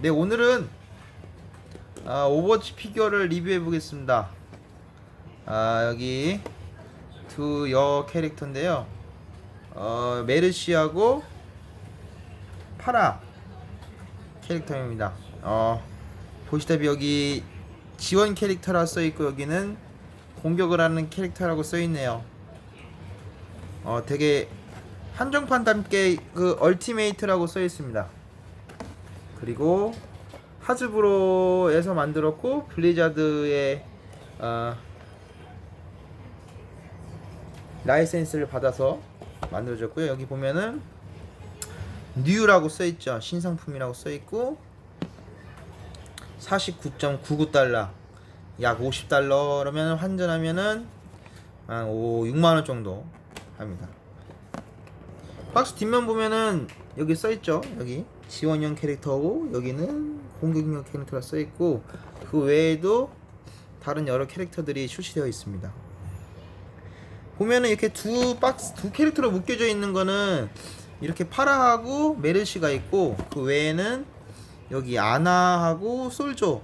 네 오늘은 아, 오버워치 피규어를 리뷰해 보겠습니다. 아 여기 두 여 캐릭터인데요. 어, 메르시하고 파라 캐릭터입니다. 어, 보시다시피 여기 지원 캐릭터라 써 있고 여기는 공격을 하는 캐릭터라고 써 있네요. 어, 되게 한정판 담게 그 얼티메이트라고 써 있습니다. 그리고 하즈브로에서 만들었고 블리자드의 어, 라이센스를 받아서 만들어졌고요. 여기 보면은 뉴라고 써 있죠. 신상품이라고 써 있고 49.99달러 약 50달러 그러면 환전하면은 한 5, 6만 원 정도 합니다. 박스 뒷면 보면은 여기 써 있죠. 여기 지원형 캐릭터고 여기는 공격형 캐릭터가 써 있고 그 외에도 다른 여러 캐릭터들이 출시되어 있습니다. 보면은 이렇게 두 박스 두 캐릭터로 묶여져 있는 거는 이렇게 파라하고 메르시가 있고 그 외에는 여기 아나하고 솔조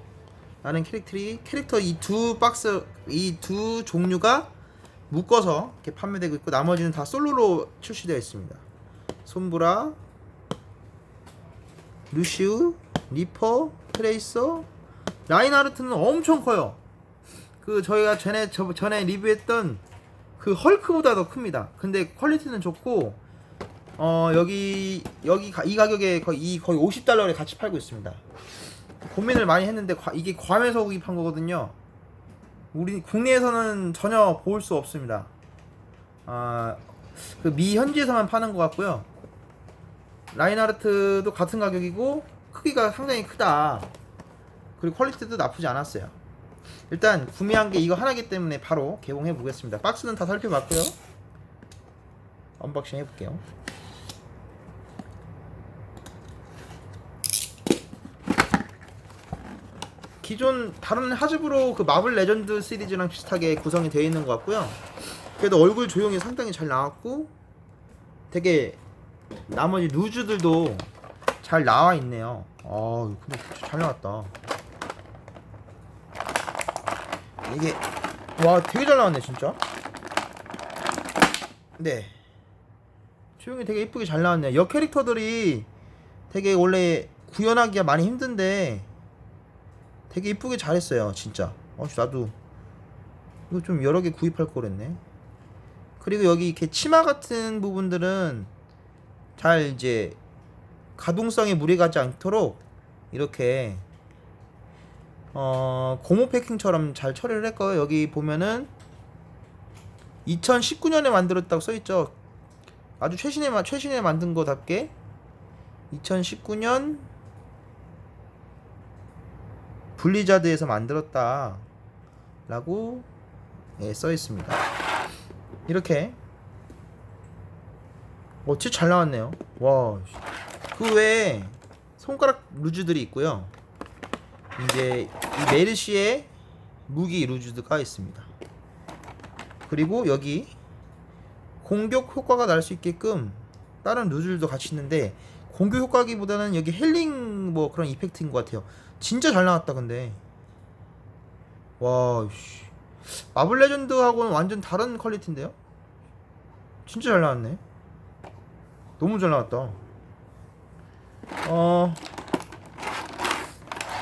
라는 캐릭터이 캐릭터 이 두 박스 이 두 종류가 묶어서 이렇게 판매되고 있고 나머지는 다 솔로로 출시되어 있습니다. 손브라, 루시우, 리퍼, 트레이서, 라인하르트는 엄청 커요. 그 저희가 전에 저, 전에 리뷰했던 그 헐크보다 더 큽니다. 근데 퀄리티는 좋고 어 여기 여기 가- 이 가격에 거의 이 거의 50달러를 같이 팔고 있습니다. 고민을 많이 했는데 과- 이게 괌에서 구입한 거거든요. 우리 국내에서는 전혀 볼 수 없습니다. 아그 미 현지에서만 파는 것 같고요. 라인하르트도 같은 가격이고 크기가 상당히 크다. 그리고 퀄리티도 나쁘지 않았어요. 일단 구매한 게 이거 하나기 때문에 바로 개봉해 보겠습니다. 박스는 다 살펴봤고요. 언박싱 해볼게요. 기존 다른 하즈브로 그 마블 레전드 시리즈랑 비슷하게 구성이 되어 있는 것 같고요. 그래도 얼굴 조형이 상당히 잘 나왔고 되게 나머지 루즈들도 잘 나와 있네요. 아, 근데 진짜 잘 나왔다. 이게 와 되게 잘 나왔네 진짜. 네. 조용히 되게 이쁘게 잘 나왔네요. 여 캐릭터들이 되게 원래 구현하기가 많이 힘든데 되게 이쁘게 잘했어요 진짜. 어 나도 이거 좀 여러 개 구입할 거랬네. 그리고 여기 이렇게 치마 같은 부분들은 잘 이제 가동성에 무리가 가지 않도록 이렇게 어 고무 패킹처럼 잘 처리를 했고요. 여기 보면은 2019년에 만들었다고 써 있죠. 아주 최신에 마- 최신에 만든 거답게 2019년 블리자드에서 만들었다라고 예, 써 있습니다. 이렇게 어, 진짜 잘 나왔네요. 와, 그 외에 손가락 루즈들이 있고요. 이제 이 메르시의 무기 루즈가 있습니다. 그리고 여기 공격 효과가 날 수 있게끔 다른 루즈들도 같이 있는데 공격 효과기보다는 여기 헬링 뭐 그런 이펙트인 것 같아요. 진짜 잘 나왔다 근데 와 씨. 마블 레전드하고는 완전 다른 퀄리티인데요? 진짜 잘 나왔네. 너무 잘 나왔다. 어.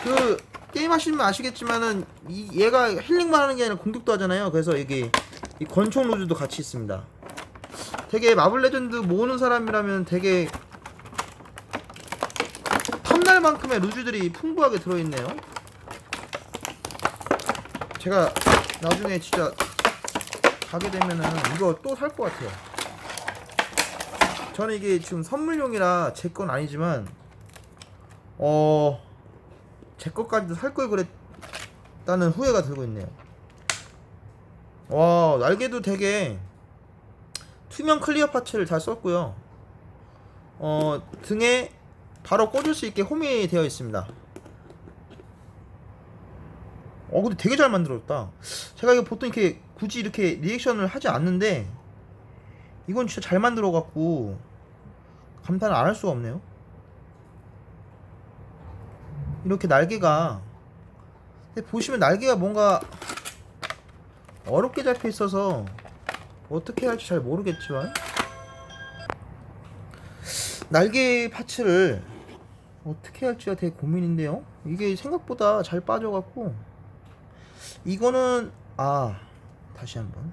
그 게임 하시면 아시겠지만은 이 얘가 힐링만 하는 게 아니라 공격도 하잖아요. 그래서 이게 이 권총 로즈도 같이 있습니다. 되게 마블 레전드 모으는 사람이라면 되게 탐날만큼의 루즈들이 풍부하게 들어있네요. 제가 나중에 진짜 가게 되면은 이거 또 살 것 같아요. 저는 이게 지금 선물용이라 제 건 아니지만 어. 제 것까지도 살 걸 그랬다는 후회가 들고 있네요. 와, 날개도 되게 투명 클리어 파츠를 잘 썼고요. 어, 등에 바로 꽂을 수 있게 홈이 되어 있습니다. 어, 근데 되게 잘 만들었다. 제가 이거 보통 이렇게 굳이 이렇게 리액션을 하지 않는데 이건 진짜 잘 만들어 갖고 감탄을 안 할 수가 없네요. 이렇게 날개가 보시면 날개가 뭔가 어렵게 잡혀 있어서 어떻게 할지 잘 모르겠지만 날개 파츠를 어떻게 할지가 되게 고민인데요. 이게 생각보다 잘 빠져갖고 이거는 아 다시 한번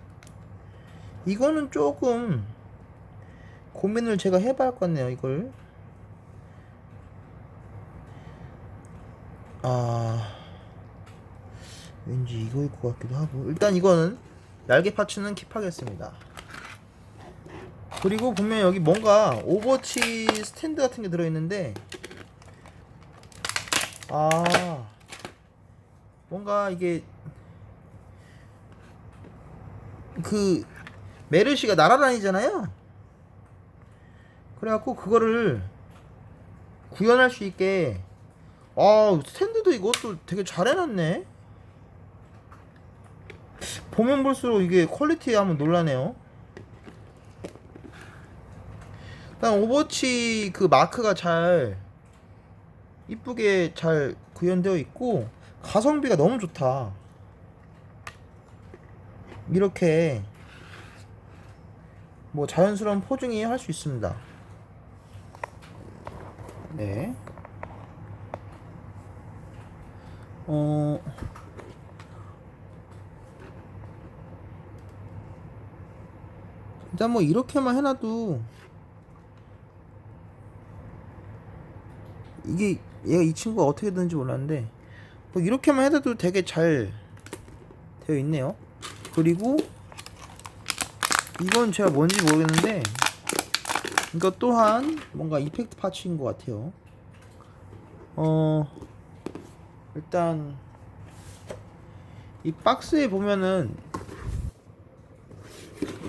이거는 조금 고민을 제가 해봐야 할 것 같네요. 이걸 아 왠지 이거일 것 같기도 하고 일단 이거는 날개 파츠는 킵하겠습니다. 그리고 보면 여기 뭔가 오버워치 스탠드 같은 게 들어있는데 아 뭔가 이게 그 메르시가 날아다니잖아요 그래갖고 그거를 구현할 수 있게 아 스탠드도 이것도 되게 잘 해놨네 보면 볼수록 이게 퀄리티에 한번 놀라네요 일단 오버워치 그 마크가 잘 이쁘게 잘 구현되어 있고 가성비가 너무 좋다. 이렇게 뭐 자연스러운 포징이 할 수 있습니다. 네. 어 일단 뭐 이렇게만 해놔도 이게 얘가 이 친구가 어떻게 되는지 몰랐는데 뭐 이렇게만 해도 되게 잘 되어 있네요. 그리고 이건 제가 뭔지 모르겠는데 이것 또한 뭔가 이펙트 파츠인 것 같아요. 어 일단 이 박스에 보면은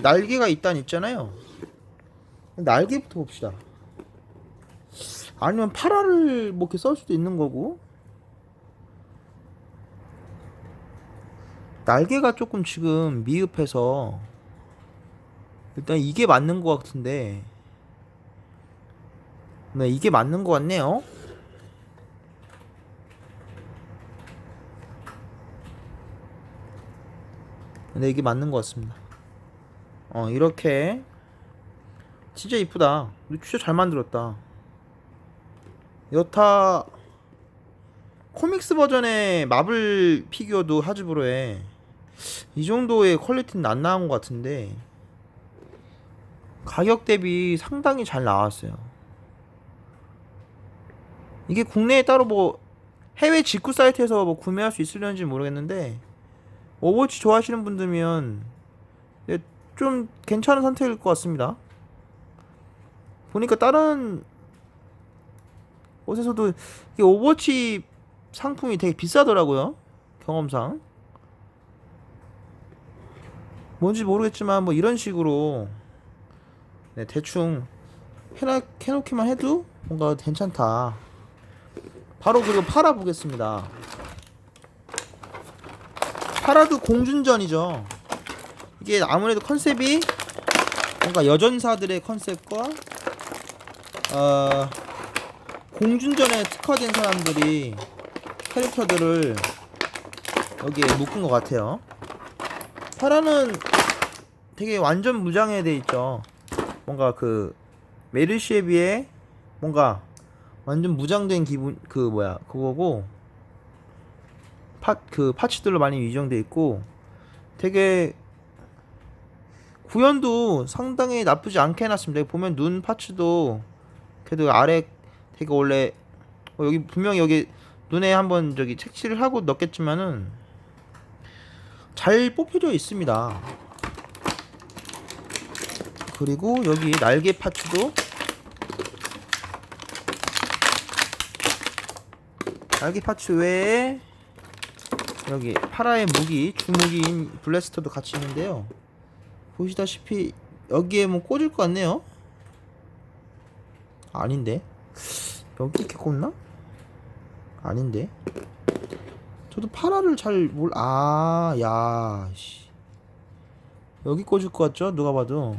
날개가 일단 있잖아요. 날개부터 봅시다. 아니면 파라를 뭐 이렇게 썰 수도 있는 거고 날개가 조금 지금 미흡해서 일단 이게 맞는 것 같은데 네 이게 맞는 것 같네요. 네 이게 맞는 것 같습니다. 어 이렇게. 진짜 이쁘다. 진짜 잘 만들었다. 여타 코믹스 버전의 마블 피규어도 하즈브로에 이 정도의 퀄리티는 안 나온 것 같은데 가격 대비 상당히 잘 나왔어요. 이게 국내에 따로 뭐 해외 직구 사이트에서 뭐 구매할 수 있으려는지 모르겠는데 오버워치 좋아하시는 분들면 네, 좀 괜찮은 선택일 것 같습니다. 보니까 다른 곳에서도 이게 오버워치 상품이 되게 비싸더라고요. 경험상. 뭔지 모르겠지만 뭐 이런 식으로 네, 대충 해놓기만 해도 뭔가 괜찮다. 바로 그리고 팔아 보겠습니다. 파라도 공준전이죠. 이게 아무래도 컨셉이 뭔가 여전사들의 컨셉과 어, 공준전에 특화된 사람들이 캐릭터들을 여기에 묶은 것 같아요. 파라는 되게 완전 무장해 돼 있죠. 뭔가 그 메르시에 비해 뭔가 완전 무장된 기분 그 뭐야 그거고 파그 파츠들로 많이 위정돼 있고 되게 구현도 상당히 나쁘지 않게 해놨습니다. 보면 눈 파츠도 그래도 아래 되게 원래 어, 여기 분명히 여기 눈에 한번 저기 색칠을 하고 넣겠지만은 잘 뽑혀져 있습니다. 그리고 여기 날개 파츠도 날개 파츠 외에 여기 파라의 무기 주무기인 블래스터도 같이 있는데요. 보시다시피 여기에 뭐 꽂을 것 같네요. 아닌데 여기 이렇게 꽂나? 아닌데 저도 파라를 잘 몰.. 아.. 야.. 씨 여기 꽂을 것 같죠? 누가 봐도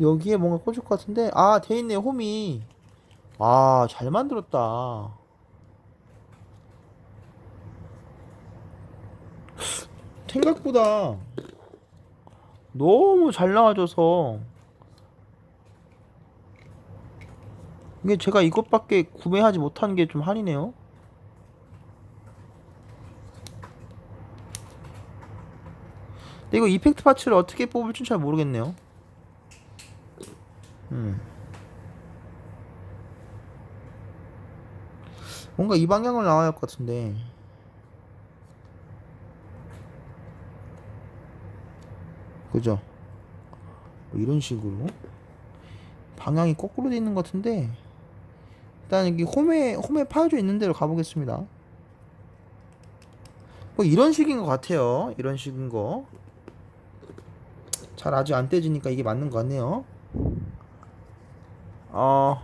여기에 뭔가 꽂을 것 같은데 아 돼있네 홈이 아, 잘 만들었다. 생각보다 너무 잘 나와줘서 이게 제가 이것밖에 구매하지 못한 게 좀 한이네요. 근데 이거 이펙트 파츠를 어떻게 뽑을지 잘 모르겠네요. 음. 뭔가 이 방향으로 나와야 할 것 같은데. 그죠? 뭐 이런 식으로 방향이 거꾸로 돼 있는 것 같은데 일단 여기 홈에 홈에 파여져 있는 대로 가보겠습니다. 뭐 이런 식인 것 같아요. 이런 식인 거. 잘 아직 안 떼지니까 이게 맞는 것 같네요. 어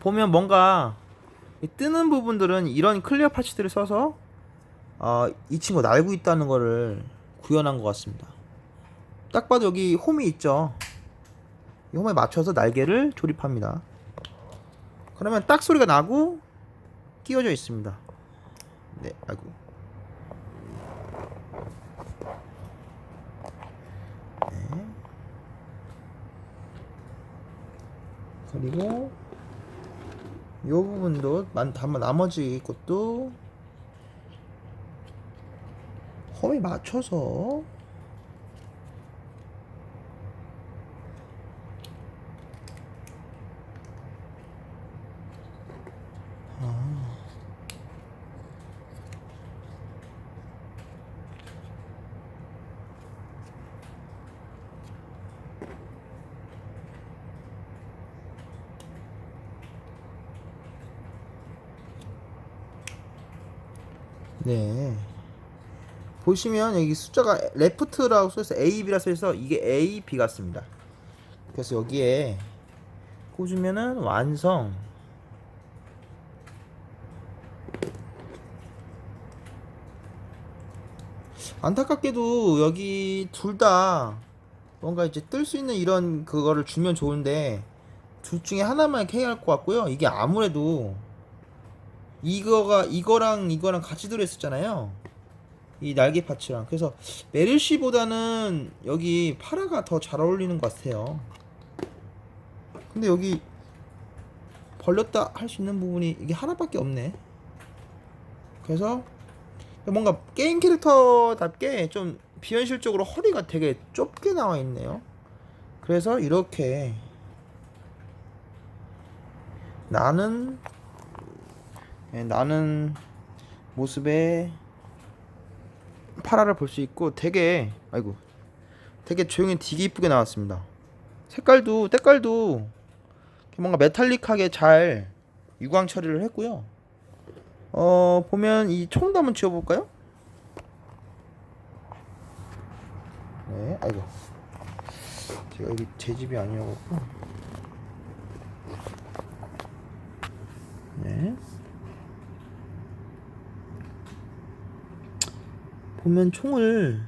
보면 뭔가 이 뜨는 부분들은 이런 클리어 파츠들을 써서 어, 이 친구 날고 있다는 거를 구현한 것 같습니다. 딱 봐도 여기 홈이 있죠. 이 홈에 맞춰서 날개를 조립합니다. 그러면 딱 소리가 나고 끼워져 있습니다. 네, 아이고. 네. 그리고 이 부분도 나머지 것도 홈에 맞춰서 네. 보시면 여기 숫자가 레프트라고 써있어 A, B라 써있어 이게 A, B 같습니다. 그래서 여기에 꽂으면은 완성. 안타깝게도 여기 둘 다 뭔가 이제 뜰 수 있는 이런 그거를 주면 좋은데 둘 중에 하나만 이렇게 해야 할 것 같고요. 이게 아무래도 이거가 이거랑 이거랑 같이 들어있었잖아요. 이 날개 파츠랑 그래서 메르시보다는 여기 파라가 더 잘 어울리는 것 같아요. 근데 여기 벌렸다 할 수 있는 부분이 이게 하나밖에 없네. 그래서 뭔가 게임 캐릭터답게 좀 비현실적으로 허리가 되게 좁게 나와 있네요. 그래서 이렇게 나는 예, 나는 모습에 파라를 볼 수 있고 되게 아이고 되게 조용히 되게 이쁘게 나왔습니다. 색깔도 때깔도 뭔가 메탈릭하게 잘 유광 처리를 했고요. 어 보면 이 총도 한번 지워볼까요? 네, 아이고 제가 여기 제 집이 아니어갖고 네. 보면 총을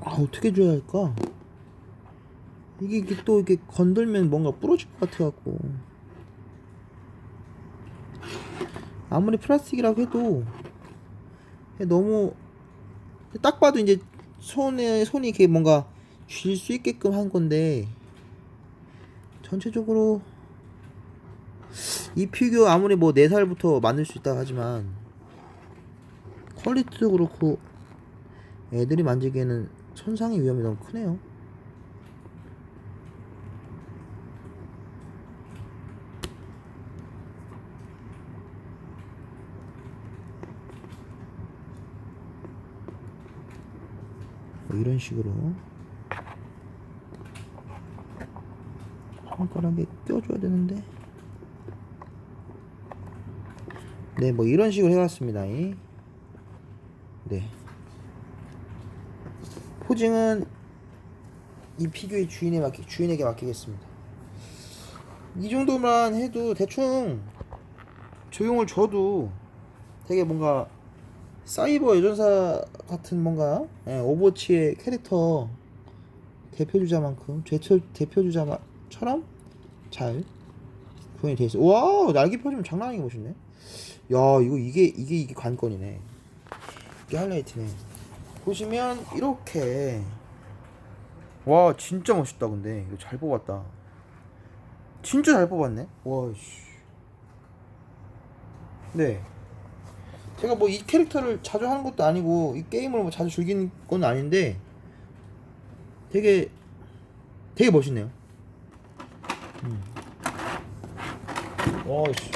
아 어떻게 줘야 할까? 이게, 이게 또 이렇게 건들면 뭔가 부러질 것 같아갖고 아무리 플라스틱이라고 해도 너무 딱 봐도 이제 손에 손이 이렇게 뭔가 쥘 수 있게끔 한 건데 전체적으로 이 피규어 아무리 뭐 4살부터 만들 수 있다 하지만 퀄리티도 그렇고 애들이 만지기에는 손상의 위험이 너무 크네요. 뭐 이런 식으로 손가락에 껴줘야 되는데 네 뭐 이런 식으로 해왔습니다 이. 네 포징은 이 피규어의 주인에 맡기, 주인에게 맡기겠습니다 이 정도만 해도 대충 조용을 줘도 되게 뭔가 사이버 여전사 같은 뭔가 예, 오버워치의 캐릭터 대표주자만큼 대표, 대표주자처럼 잘 구현이 돼 있어. 와 날개 펴지면 장난 아니게 멋있네. 야 이거 이게 이게 이게 관건이네. 이게 하이라이트네. 보시면 이렇게 와 진짜 멋있다 근데 이거 잘 뽑았다. 진짜 잘 뽑았네. 와 씨. 네. 제가 뭐 이 캐릭터를 자주 하는 것도 아니고 이 게임을 뭐 자주 즐기는 건 아닌데 되게 되게 멋있네요. 음. 와 씨.